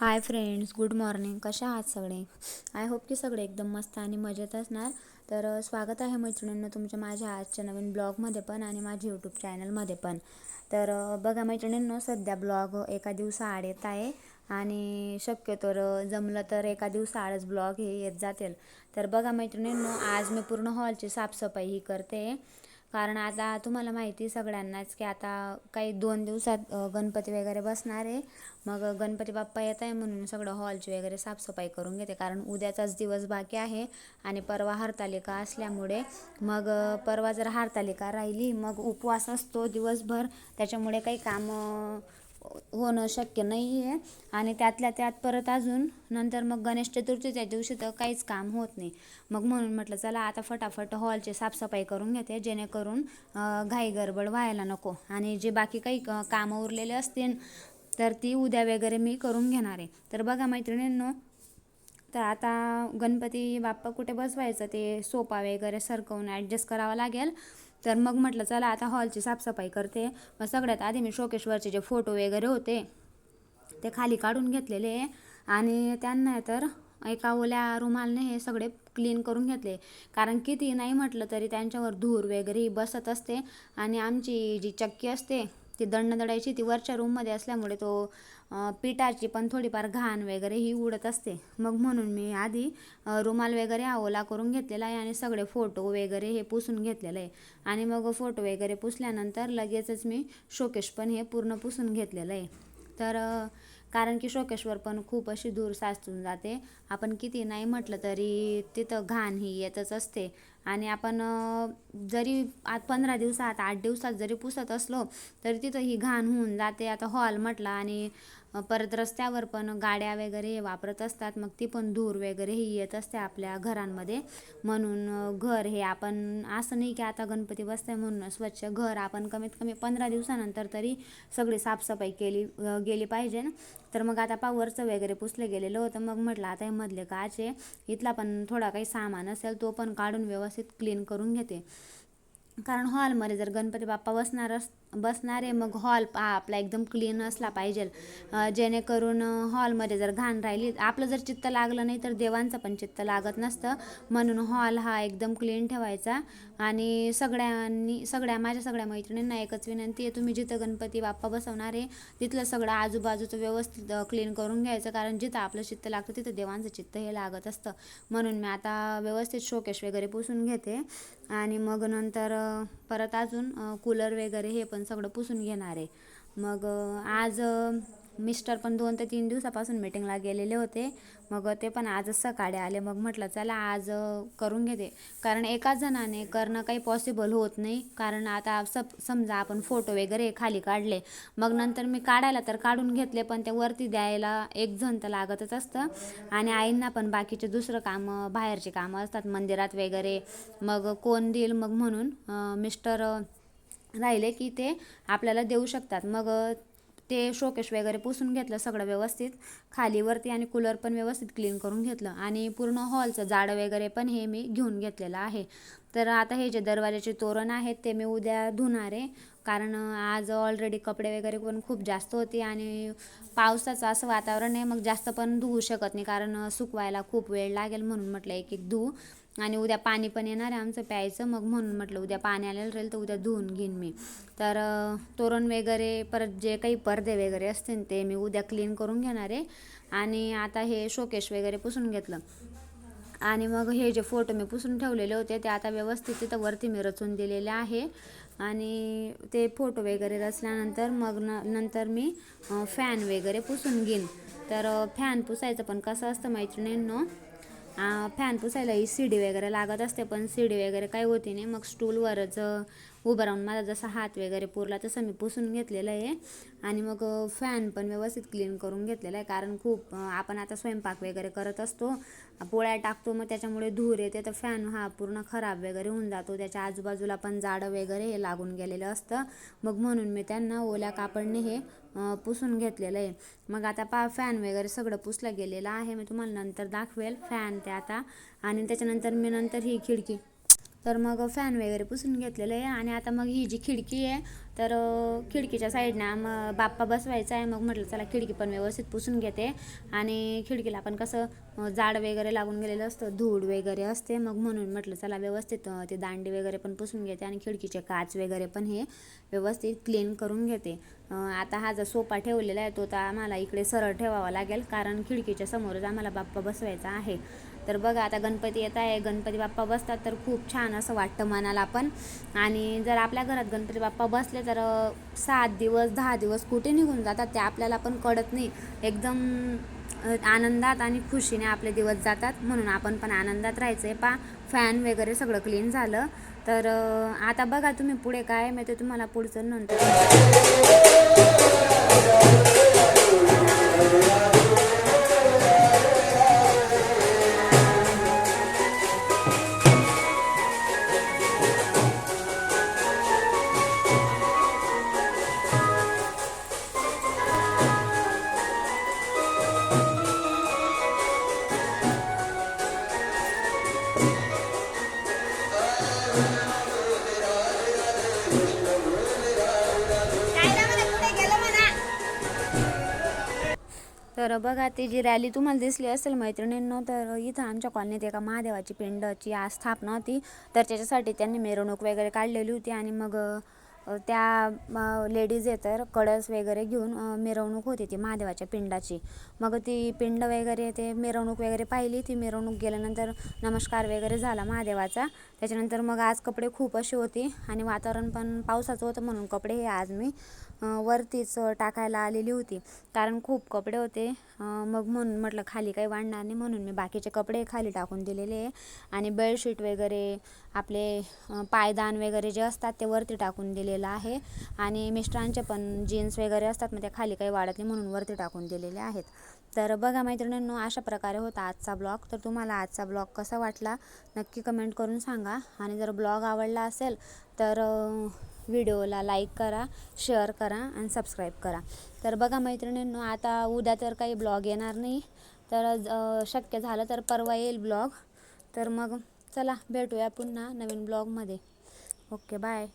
Hi friends good morning कशा आहात सगळे? आय होप की सगळे एकदम मस्त आणि मजेत असणार. तर स्वागत आहे मैत्रिणींना तुमच्या माझ्या आजच्या नवीन ब्लॉगमध्ये पण आणि माझ्या यूट्यूब चॅनलमध्ये पण. तर बघा मैत्रिणींनो सध्या ब्लॉग एका दिवसाआड येत आहे आणि शक्यतो जमलं तर एका दिवसाआडच ब्लॉग हे येत जातील. तर बघा मैत्रिणींनो आज मी पूर्ण हॉलची साफसफाई ही करते. कारण आता तुम्हाला माहिती सगळ्यांनाच की आता काही दोन दिवसात गणपती वगैरे बसणार आहे. मग गणपती बाप्पा येत आहे म्हणून सगळं हॉलची वगैरे साफसफाई करून घेते. कारण उद्याचाच दिवस बाकी आहे आणि परवा हरतालिका असल्यामुळे मग परवा जर हरतालिका राहिली मग उपवास असतो दिवसभर. त्याच्यामुळे काही कामं होणं शक्य नाही आहे आणि त्यातल्या त्यात परत अजून नंतर मग गणेश चतुर्थीच्या दिवशी तर काहीच काम होत नाही. मग म्हणून म्हटलं चला आता फटाफट हॉलची साफसफाई करून घेते जेणेकरून घाई गडबड व्हायला नको. आणि जे बाकी काही कामं उरलेले असतील तर ती उद्या वगैरे मी करून घेणार आहे. तर बघा मैत्रिणींनो तर आता गणपती बाप्पा कुठे बसवायचं ते सोपा वगैरे सरकवून ॲडजस्ट करावं लागेल. तर मग म्हटलं चला आता हॉलची साफसफाई करते. मग सगळ्यात आधी मी शोकेश्वरचे जे फोटो वगैरे होते ते खाली काढून घेतलेले आणि त्यांना तर एका ओल्या रुमालने हे सगळे क्लीन करून घेतले. कारण किती नाही म्हटलं तरी त्यांच्यावर धूर वगैरे बसत असते आणि आमची जी चक्की असते ती दंड दडायची ती वरच्या रूममध्ये असल्यामुळे तो पिठाची पण थोडीफार घाण वगैरे ही उडत असते. मग म्हणून मी आधी रुमाल वगैरे आवला करून घेतलेला आहे आणि सगळे फोटो वगैरे हे पुसून घेतलेलं आहे. आणि मग फोटो वगैरे पुसल्यानंतर लगेचच मी शोकेश पण हे पूर्ण पुसून घेतलेलं आहे. तर कारण की शोकेशवर पण खूप अशी धूर साचून जाते. आपण किती नाही म्हटलं तरी तिथं घाण ही येतच असते. आणि आपण जरी आज पंधरा दिवसात आठ दिवसात जरी पुसत असलो तरी तिथं ही घाण होऊन जाते. आता हॉल म्हटला आणि परत रस्त्यावर पण गाड्या वगैरे हे वापरत असतात. मग ती पण धूर वगैरे ही येत असते आपल्या घरांमध्ये. म्हणून घर हे आपण असं नाही की आता गणपती बसते म्हणून स्वच्छ घर आपण कमीत कमी पंधरा दिवसानंतर तरी सगळी साफसफाई केली गेली पाहिजे तर मग आता पावरचं वगैरे पुसलं गेलेलं होतं. मग म्हटलं आता हे मधले काचे इथला पण थोडा काही सामान असेल तो पण काढून व्यवस्थित क्लीन करून घेते. कारण हॉलमध्ये जर गणपती बाप्पा बसणार अस बसणार आहे मग हॉल हा आपला एकदम क्लीन असला पाहिजे. जेणेकरून हॉलमध्ये जर घाण राहिली आपलं जर चित्त लागलं नाही तर देवांचं पण चित्त लागत नसतं. म्हणून हॉल हा एकदम क्लीन ठेवायचा. आणि सगळ्यांनी सगळ्या माझ्या सगळ्या मैत्रिणींना एकच विनंती आहे तुम्ही जिथं गणपती बाप्पा बसवणार आहे तिथलं सगळं आजूबाजूचं व्यवस्थित क्लीन करून घ्यायचं. कारण जिथं आपलं चित्त लागतं तिथं देवांचं चित्त हे लागत असतं. म्हणून मी आता व्यवस्थित शोकेश वगैरे पुसून घेते. आणि मग नंतर परत अजून कूलर वगैरे हे पण सगळं पुसून घेणार आहे. मग आज मिस्टर पण दोन ते तीन दिवसापासून मीटिंगला गेलेले होते. मग ते पण आजच सकाळी आले. मग म्हटलं चला आज करून घेते. कारण एकाच जणाने करणं काही पॉसिबल होत नाही. कारण आता सब समजा आपण फोटो वगैरे खाली काढले. मग नंतर मी काढायला तर काढून घेतले पण ते वरती द्यायला एक जण तर लागतच असतं. आणि आईंना पण बाकीचे दुसरं कामं बाहेरचे कामं असतात मंदिरात वगैरे. मग कोण देईल मग म्हणून मिस्टर राहिले की ते आपल्याला देऊ शकतात. मग ते शोकेश वगैरे पुसून घेतलं सगळं व्यवस्थित. खाली वरती आणि कूलर पण व्यवस्थित क्लीन करून घेतलं. आणि पूर्ण हॉलचं जाडं वगैरे पण हे मी घेऊन घेतलेलं आहे. तर आता हे जे दरवाजाचे तोरण आहेत ते मी उद्या धुणार आहे. कारण आज ऑलरेडी कपडे वगैरे पण खूप जास्त होते आणि पावसाचं असं वातावरण आहे मग जास्त पण धुवू शकत नाही. कारण सुकवायला खूप वेळ लागेल म्हणून म्हटलं एक एक धुवू. आणि उद्या पाणी पण येणार आहे आमचं प्यायचं. मग म्हणून म्हटलं उद्या पाणी आलेलं राहील तर उद्या धुवून घेईन मी. तर तोरण वगैरे परत जे काही पडदे वगैरे असतील ते मी उद्या क्लीन करून घेणार आहे. आणि आता हे शोकेश वगैरे पुसून घेतलं. आणि मग हे जे फोटो मी पुसून ठेवलेले होते ते आता व्यवस्थित तिथं वरती मी रचून दिलेले आहे. आणि ते फोटो वगैरे रचल्यानंतर मग न नंतर मी फॅन वगैरे पुसून घेईन. तर फॅन पुसायचं पण कसं असतं मैत्रिणींनो नो फॅन पुसायला ही सीडी वगैरे लागत असते पण सीडी वगैरे काही होती नाही. मग स्टूलवरच उभं राहून माझा जसा हात वगैरे पुरला तसं मी पुसून घेतलेलं आहे. आणि मग फॅन पण व्यवस्थित क्लीन करून घेतलेला आहे. कारण खूप आपण आता स्वयंपाक वगैरे करत असतो. पोळ्या टाकतो मग त्याच्यामुळे धूर येते. तर फॅन हा पूर्ण खराब वगैरे होऊन जातो. त्याच्या आजूबाजूला पण जाडं वगैरे हे लागून गेलेलं असतं. मग म्हणून मी त्यांना ओल्या कापडने हे पुसून घेतलेलं आहे. मग आता पा फॅन वगैरे सगळं पुसलं गेलेलं आहे. मी तुम्हाला नंतर दाखवेल. फॅन ते आता. आणि त्याच्यानंतर मी नंतर ही खिडकी तर मग फॅन वगैरे पुसून घेतलेलं आहे. आणि आता मग ही जी खिडकी आहे तर खिडकीच्या साईडनं मग बाप्पा बसवायचा आहे. मग म्हटलं चला खिडकी पण व्यवस्थित पुसून घेते. आणि खिडकीला पण कसं जाड वगैरे लागून गेलेलं असतं धूळ वगैरे असते. मग म्हणून म्हटलं चला व्यवस्थित ते दांडी वगैरे पण पुसून घेते आणि खिडकीचे काच वगैरे पण हे व्यवस्थित क्लीन करून घेते. आता हा जो सोफा ठेवलेला आहे तो तर आम्हाला इकडे सरळ ठेवावा लागेल. कारण खिडकीच्या समोरच आम्हाला बाप्पा बसवायचा आहे. तर बघा आता गणपती येत आहे. गणपती बाप्पा बसतात तर खूप छान असं वाटतं मनाला पण. आणि जर आपल्या घरात गणपती बाप्पा बसले तर सात दिवस दहा दिवस कुठे निघून जातात ते आपल्याला पण कळत नाही. एकदम आनंदात आणि खुशीने आपले दिवस जातात. म्हणून आपण पण आनंदात राहायचं आहे पा फॅन वगैरे सगळं क्लीन झालं. तर आता बघा तुम्ही पुढे काय माहिती तुम्हाला पुढचं नंतर तर बघा ती जी रॅली तुम्हाला दिसली असेल मैत्रिणींनो तर इथं आमच्या कॉलनीत एका महादेवाची पिंडची स्थापना होती. तर त्याच्यासाठी त्यांनी मिरवणूक वगैरे काढलेली होती आणि मग त्या लेडीज आहे तर कळस वगैरे घेऊन मिरवणूक होती ती महादेवाच्या पिंडाची. मग ती पिंड वगैरे ते मिरवणूक वगैरे पाहिली ती मिरवणूक गेल्यानंतर नमस्कार वगैरे झाला महादेवाचा. त्याच्यानंतर मग आज कपडे खूप असे होते आणि वातावरण पण पावसाचं होतं म्हणून कपडे हे आज मी वरतीच टाकायला आलेली होती. कारण खूप कपडे होते. मग म्हणून म्हटलं खाली काही वाढणार नाही म्हणून मी बाकीचे कपडे खाली टाकून दिलेले आहे. आणि बेडशीट वगैरे आपले पायदान वगैरे जे असतात ते वरती टाकून दिलेले आहे. आणि मिस्टरांचे पण जीन्स वगैरे असतात मग त्या खाली काही वाढत नाही म्हणून वरती टाकून दिलेले आहेत. तर बघा मैत्रिणींनो अशा प्रकारे होता आजचा ब्लॉग. तर तुम्हाला आजचा ब्लॉग कसा वाटला नक्की कमेंट करून सांगा. आणि जर ब्लॉग आवडला असेल तर व्हिडिओला लाईक करा शेअर करा आणि सबस्क्राईब करा. तर बघा मैत्रिणींनो आता उद्या तर काही ब्लॉग येणार नाही. तर शक्य झालं तर परवा येईल ब्लॉग. तर मग चला भेटूया पुन्हा नवीन ब्लॉगमध्ये. Okay bye.